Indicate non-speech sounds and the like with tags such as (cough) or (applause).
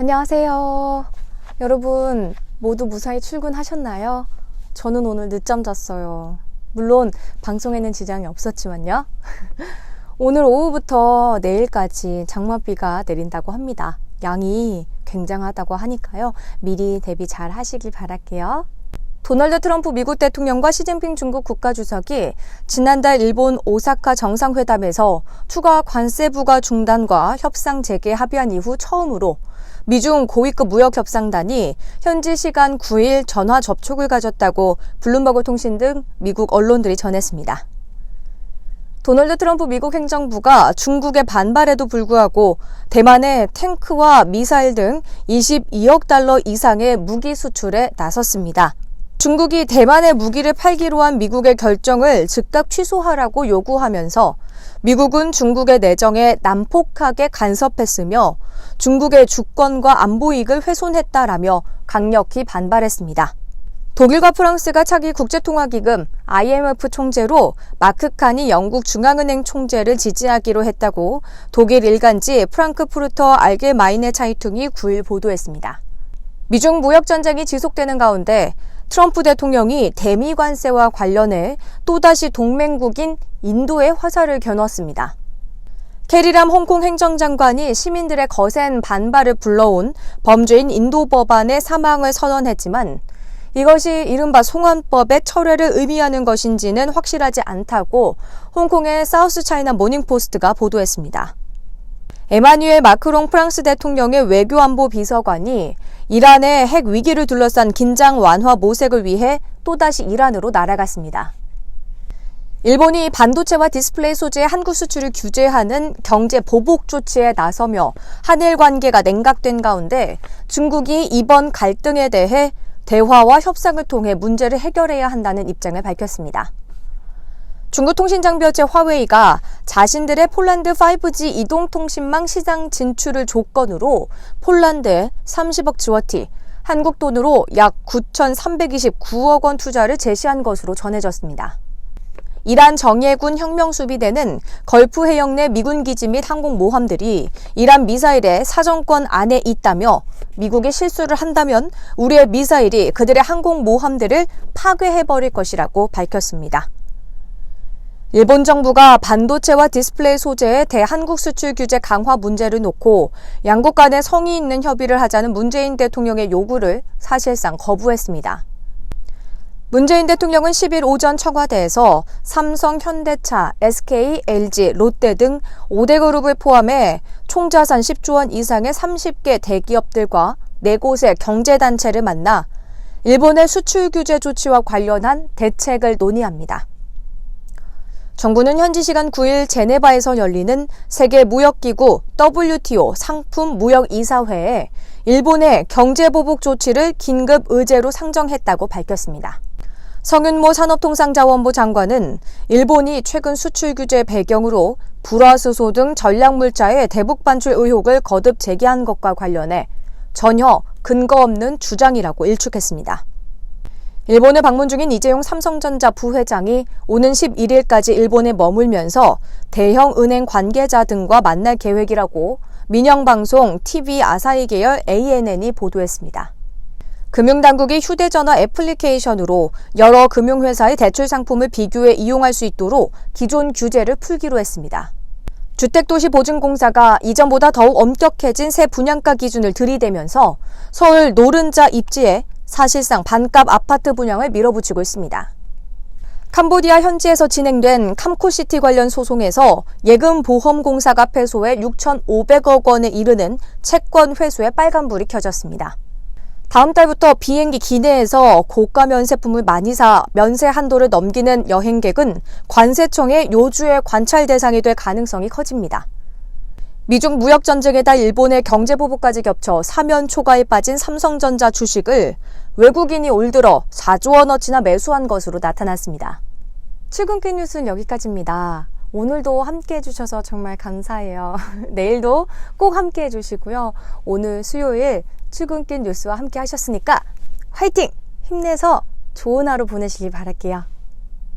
안녕하세요. 여러분, 모두 무사히 출근하셨나요? 저는 오늘 늦잠 잤어요. 물론, 방송에는 지장이 없었지만요. (laughs) 오늘 오후부터 내일까지 장맛비가 내린다고 합니다. 양이 굉장하다고 하니까요. 미리 대비 잘 하시길 바랄게요. 도널드 트럼프 미국 대통령과 시진핑 중국 국가주석이 지난달 일본 오사카 정상회담에서 추가 관세 부과 중단과 협상 재개 합의한 이후 처음으로 미중 고위급 무역 협상단이 현지 시간 9일 전화 접촉을 가졌다고 블룸버그 통신 등 미국 언론들이 전했습니다. 도널드 트럼프 미국 행정부가 중국의 반발에도 불구하고 대만에 탱크와 미사일 등 22억 달러 이상의 무기 수출에 나섰습니다. 중국이 대만에 무기를 팔기로 한 미국의 결정을 즉각 취소하라고 요구하면서 미국은 중국의 내정에 난폭하게 간섭했으며 중국의 주권과 안보 이익을 훼손했다라며 강력히 반발했습니다. 독일과 프랑스가 차기 국제통화기금 IMF 총재로 마크 칸이 영국 중앙은행 총재를 지지하기로 했다고 독일 일간지 프랑크푸르터 알게마이네 차이퉁이 9일 보도했습니다. 미중 무역 전쟁이 지속되는 가운데 트럼프 대통령이 대미 관세와 관련해 또다시 동맹국인 인도에 화살을 겨눴습니다. 캐리람 홍콩 행정장관이 시민들의 거센 반발을 불러온 범죄인 인도 법안의 사망을 선언했지만 이것이 이른바 송환법의 철회를 의미하는 것인지는 확실하지 않다고 홍콩의 사우스 차이나 모닝포스트가 보도했습니다. 에마뉴엘 마크롱 프랑스 대통령의 외교안보 비서관이 이란의 핵 위기를 둘러싼 긴장 완화 모색을 위해 또다시 이란으로 날아갔습니다. 일본이 반도체와 디스플레이 소재의 한국 수출을 규제하는 경제 보복 조치에 나서며 한일 관계가 냉각된 가운데 중국이 이번 갈등에 대해 대화와 협상을 통해 문제를 해결해야 한다는 입장을 밝혔습니다. 중국 통신장비업체 화웨이가 자신들의 폴란드 5G 이동통신망 시장 진출을 조건으로 폴란드에 30억 지워티, 한국 돈으로 약 9,329억 원 투자를 제시한 것으로 전해졌습니다. 이란 정예군 혁명수비대는 걸프 해역 내 미군 기지 및 항공 모함들이 이란 미사일의 사정권 안에 있다며 미국이 실수를 한다면 우리의 미사일이 그들의 항공 모함들을 파괴해버릴 것이라고 밝혔습니다. 일본 정부가 반도체와 디스플레이 소재의 대한국 수출 규제 강화 문제를 놓고 양국 간에 성의 있는 협의를 하자는 문재인 대통령의 요구를 사실상 거부했습니다. 문재인 대통령은 10일 오전 청와대에서 삼성, 현대차, SK, LG, 롯데 등 5대 그룹을 포함해 총 자산 10조 원 이상의 30개 대기업들과 4곳의 경제단체를 만나 일본의 수출 규제 조치와 관련한 대책을 논의합니다. 정부는 현지 시간 9일 제네바에서 열리는 세계 무역기구 WTO 상품 무역 이사회에 일본의 경제 보복 조치를 긴급 의제로 상정했다고 밝혔습니다. 성윤모 산업통상자원부 장관은 일본이 최근 수출 규제 배경으로 불화수소 등 전략물자의 대북 반출 의혹을 거듭 제기한 것과 관련해 전혀 근거 없는 주장이라고 일축했습니다. 일본에 방문 중인 이재용 삼성전자 부회장이 오는 11일까지 일본에 머물면서 대형 은행 관계자 등과 만날 계획이라고 민영방송 TV 아사히 계열 ANN이 보도했습니다. 금융당국이 휴대전화 애플리케이션으로 여러 금융회사의 대출 상품을 비교해 이용할 수 있도록 기존 규제를 풀기로 했습니다. 주택도시보증공사가 이전보다 더욱 엄격해진 새 분양가 기준을 들이대면서 서울 노른자 입지에 사실상 반값 아파트 분양을 밀어붙이고 있습니다. 캄보디아 현지에서 진행된 캄코시티 관련 소송에서 예금보험공사가 패소해 6,500억 원에 이르는 채권 회수에 빨간불이 켜졌습니다. 다음 달부터 비행기 기내에서 고가 면세품을 많이 사 면세 한도를 넘기는 여행객은 관세청의 요주의 관찰 대상이 될 가능성이 커집니다. 미중 무역 전쟁에다 일본의 경제 보복까지 겹쳐 사면 초과에 빠진 삼성전자 주식을 외국인이 올 들어 4조 원어치나 매수한 것으로 나타났습니다. 출근길 뉴스는 여기까지입니다. 오늘도 함께 해주셔서 정말 감사해요. (laughs) 내일도 꼭 함께 해주시고요. 오늘 수요일 출근길 뉴스와 함께 하셨으니까 화이팅! 힘내서 좋은 하루 보내시길 바랄게요.